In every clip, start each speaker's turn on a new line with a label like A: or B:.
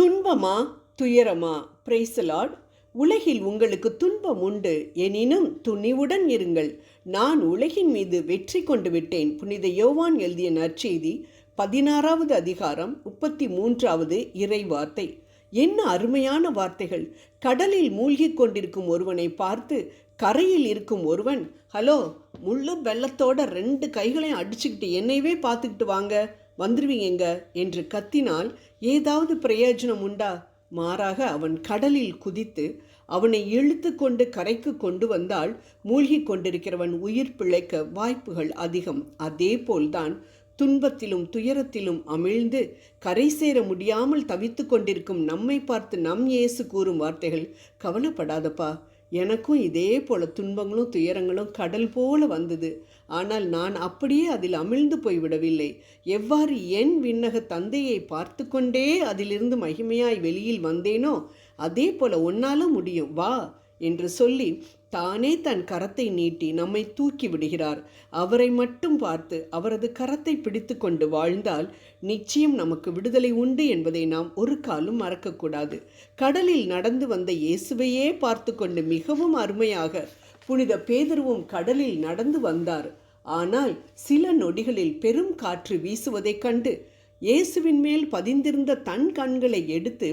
A: துன்பமா? துயரமா? பிரேசலாட் உலகில் உங்களுக்கு துன்பம் உண்டு. எனினும் துணிவுடன் இருங்கள். நான் உலகின் மீது வெற்றி கொண்டு விட்டேன். புனித யோவான் எழுதிய நற்செய்தி பதினாறாவது அதிகாரம் முப்பத்தி மூன்றாவது இறை வார்த்தை என்ன அருமையான வார்த்தைகள். கடலில் மூழ்கிக் கொண்டிருக்கும் ஒருவனை பார்த்து கரையில் இருக்கும் ஒருவன் ஹலோ முள்ளு வெள்ளத்தோட ரெண்டு கைகளையும் அடிச்சுக்கிட்டு என்னையவே பார்த்துக்கிட்டு வாங்க. வந்துருவீங்க என்று கத்தினால் ஏதாவது பிரயோஜனம் உண்டா? மாறாக அவன் கடலில் குதித்து அவனை இழுத்து கொண்டு கரைக்கு கொண்டு வந்தால் மூழ்கிக் கொண்டிருக்கிறவன் உயிர் பிழைக்க வாய்ப்புகள் அதிகம். அதே போல்தான் துன்பத்திலும் துயரத்திலும் அமிழ்ந்து கரை சேர முடியாமல் தவித்து கொண்டிருக்கும் நம்மை பார்த்து நம் இயேசு கூறும் வார்த்தைகள் கவலைப்படாதப்பா எனக்கும் இதே போல துன்பங்களும் துயரங்களும் கடல் போல வந்தது. ஆனால் நான் அப்படியே அதில் அமிழ்ந்து போய்விடவில்லை. எவ்வாறு என் விண்ணக தந்தையை பார்த்து கொண்டே அதிலிருந்து மகிமையாய் வெளியில் வந்தேனோ அதே போல உன்னாலும் முடியும். வா என்று சொல்லி தானே தன் கரத்தை நீட்டி நம்மை தூக்கி விடுகிறார். அவரை மட்டும் பார்த்து அவரது கரத்தை பிடித்து கொண்டு வாழ்ந்தால் நிச்சயம் நமக்கு விடுதலை உண்டு என்பதை நாம் ஒரு காலும் மறக்கக்கூடாது. கடலில் நடந்து வந்த இயேசுவையே பார்த்து கொண்டு மிகவும் அருமையாக புனித பேதருவும் கடலில் நடந்து வந்தார். ஆனால் சில நொடிகளில் பெரும் காற்று வீசுவதைக் கண்டு இயேசுவின் மேல் பதிந்திருந்த தன் கண்களை எடுத்து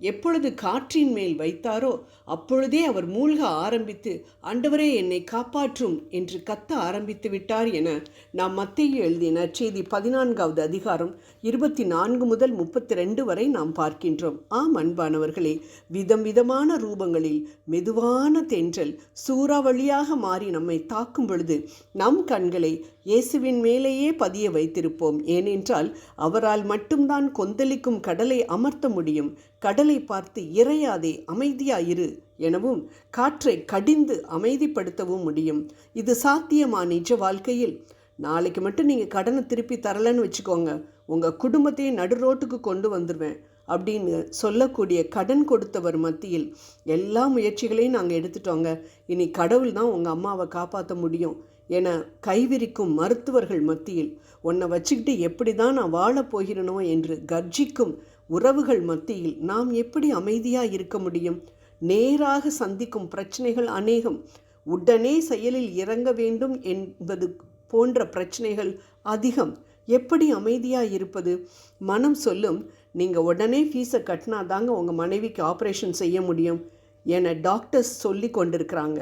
A: எப்பொழுது காற்றின் மேல் வைத்தாரோ அப்பொழுதே அவர் மூழ்க ஆரம்பித்து ஆண்டவரே என்னை காப்பாற்றும் என்று கத்த ஆரம்பித்து விட்டார் என நாம் மத்திய எழுதிய நற்செய்தி பதினான்காவது அதிகாரம் இருபத்தி நான்கு முதல் முப்பத்தி ரெண்டு வரை நாம் பார்க்கின்றோம். ஆம் அன்பானவர்களே விதம் விதமான ரூபங்களில் மெதுவான தென்றல் சூறாவளியாக மாறி நம்மை தாக்கும் பொழுது நம் கண்களை இயேசுவின் மேலேயே பதிய வைத்திருப்போம். ஏனென்றால் அவரால் மட்டும்தான் கொந்தளிக்கும் கடலை அமர்த்த முடியும். கடலை பார்த்து இறையாதே அமைதியாயிரு எனவும் காற்றை கடிந்து அமைதிப்படுத்தவும் முடியும். இது சாத்தியமா நிஜ வாழ்க்கையில்? நாளைக்கு மட்டும் நீங்கள் கடனை திருப்பி தரலன்னு வச்சுக்கோங்க. உங்கள் குடும்பத்தையே நடு ரோட்டுக்கு கொண்டு வந்துடுவேன் அப்படின்னு சொல்லக்கூடிய கடன் கொடுத்தவர் மத்தியில் எல்லா முயற்சிகளையும் நாங்கள் எடுத்துட்டோங்க. இனி கடவுள் தான் உங்கள் அம்மாவை காப்பாற்ற முடியும் என கைவிரிக்கும் மருத்துவர்கள் மத்தியில். உன்னை வச்சுக்கிட்டு எப்படி தான் நான் வாழப் போகிறனோ என்று கர்ஜிக்கும் உறவுகள் மத்தியில் நாம் எப்படி அமைதியாக இருக்க முடியும்? நேராக சந்திக்கும் பிரச்சனைகள் அநேகம். உடனே செயலில் இறங்க வேண்டும் என்பது போன்ற பிரச்சனைகள் அதிகம். எப்படி அமைதியாக இருப்பது? மனம் சொல்லும் நீங்கள் உடனே ஃபீஸை கட்டினா தாங்க உங்கள் மனைவிக்கு ஆப்ரேஷன் செய்ய முடியும் என டாக்டர்ஸ் சொல்லி கொண்டிருக்கிறாங்க.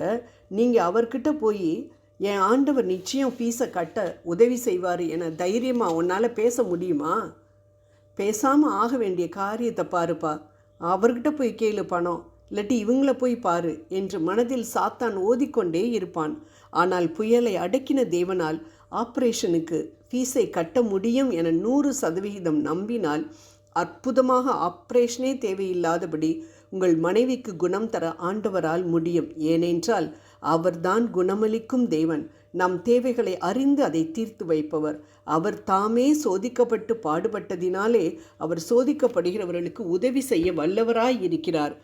A: நீங்கள் அவர்கிட்ட போய் என் ஆண்டவர் நிச்சயம் ஃபீஸை கட்ட உதவி செய்வார் என தைரியமாக உன்னால் பேச முடியுமா? பேசாமல் ஆக வேண்டிய காரியத்தை பாருப்பா. அவர்கிட்ட போய் கேளு பணம். இல்லாட்டி இவங்கள போய் பாரு என்று மனதில் சாத்தான் ஓதிக்கொண்டே இருப்பான். ஆனால் புயலை அடக்கின தேவனால் ஆப்ரேஷனுக்கு ஃபீஸை கட்ட முடியும் என நூறு சதவிகிதம் நம்பினால் அற்புதமாக ஆப்ரேஷனே தேவையில்லாதபடி உங்கள் மனைவிக்கு குணம் தர ஆண்டவரால் முடியும். ஏனென்றால் அவர்தான் குணமளிக்கும் தேவன். நம் தேவைகளை அறிந்து அதை தீர்த்து வைப்பவர். அவர் தாமே சோதிக்கப்பட்டு பாடுபட்டதினாலே அவர் சோதிக்கப்படுகிறவர்களுக்கு உதவி செய்ய வல்லவராய் இருக்கிறார்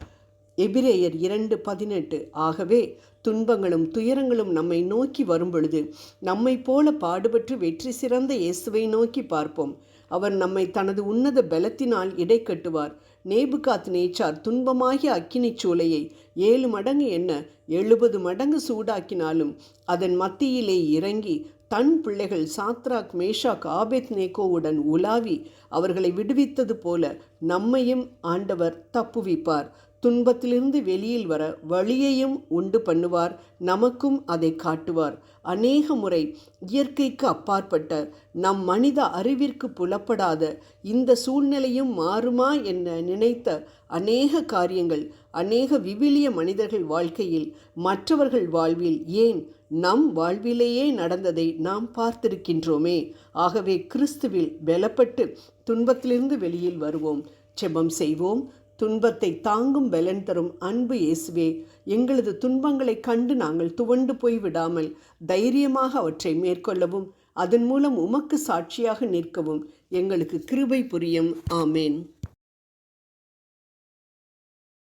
A: எபிரேயர் இரண்டு பதினெட்டு. ஆகவே துன்பங்களும் துயரங்களும் நம்மை நோக்கி வரும் பொழுது நம்மை போல பாடுபட்டு வெற்றி சிறந்த இயேசுவை நோக்கி பார்ப்போம். அவர் நம்மை தனது உன்னத பலத்தினால் இடை கட்டுவார். நேபுகாத் நேச்சார் துன்பமாகிய அக்கினி சூளையை ஏழு மடங்கு என்ன எழுபது மடங்கு சூடாக்கினாலும் அதன் மத்தியிலே இறங்கி தன் பிள்ளைகள் சாத்ராக் மேஷாக் ஆபேத் நேகோவுடன் உலாவி அவர்களை விடுவித்தது போல நம்மையும் ஆண்டவர் தப்புவிப்பார். துன்பத்திலிருந்து வெளியில் வர வழியையும் உண்டு பண்ணுவார் நமக்கும் அதை காட்டுவார். அநேக முறை இயற்கைக்கு அப்பாற்பட்ட நம் மனித அறிவிற்கு புலப்படாத இந்த சூழ்நிலையும் மாறுமா என நினைத்த அநேக காரியங்கள் அநேக விவிலிய மனிதர்கள் வாழ்க்கையில் மற்றவர்கள் வாழ்வில் ஏன் நம் வாழ்விலேயே நடந்ததை நாம் பார்த்திருக்கின்றோமே? ஆகவே கிறிஸ்துவில் பலப்பட்டு துன்பத்திலிருந்து வெளியில் வருவோம். செபம் செய்வோம். துன்பத்தை தாங்கும் பலன் தரும் அன்பு இயேசுவே எங்களது துன்பங்களைக் கண்டு நாங்கள் துவண்டு போய் விடாமல் தைரியமாக அவற்றை மேற்கொள்ளவும் அதன் மூலம் உமக்கு சாட்சியாக நிற்கவும் எங்களுக்கு கிருபை புரியும். ஆமேன்.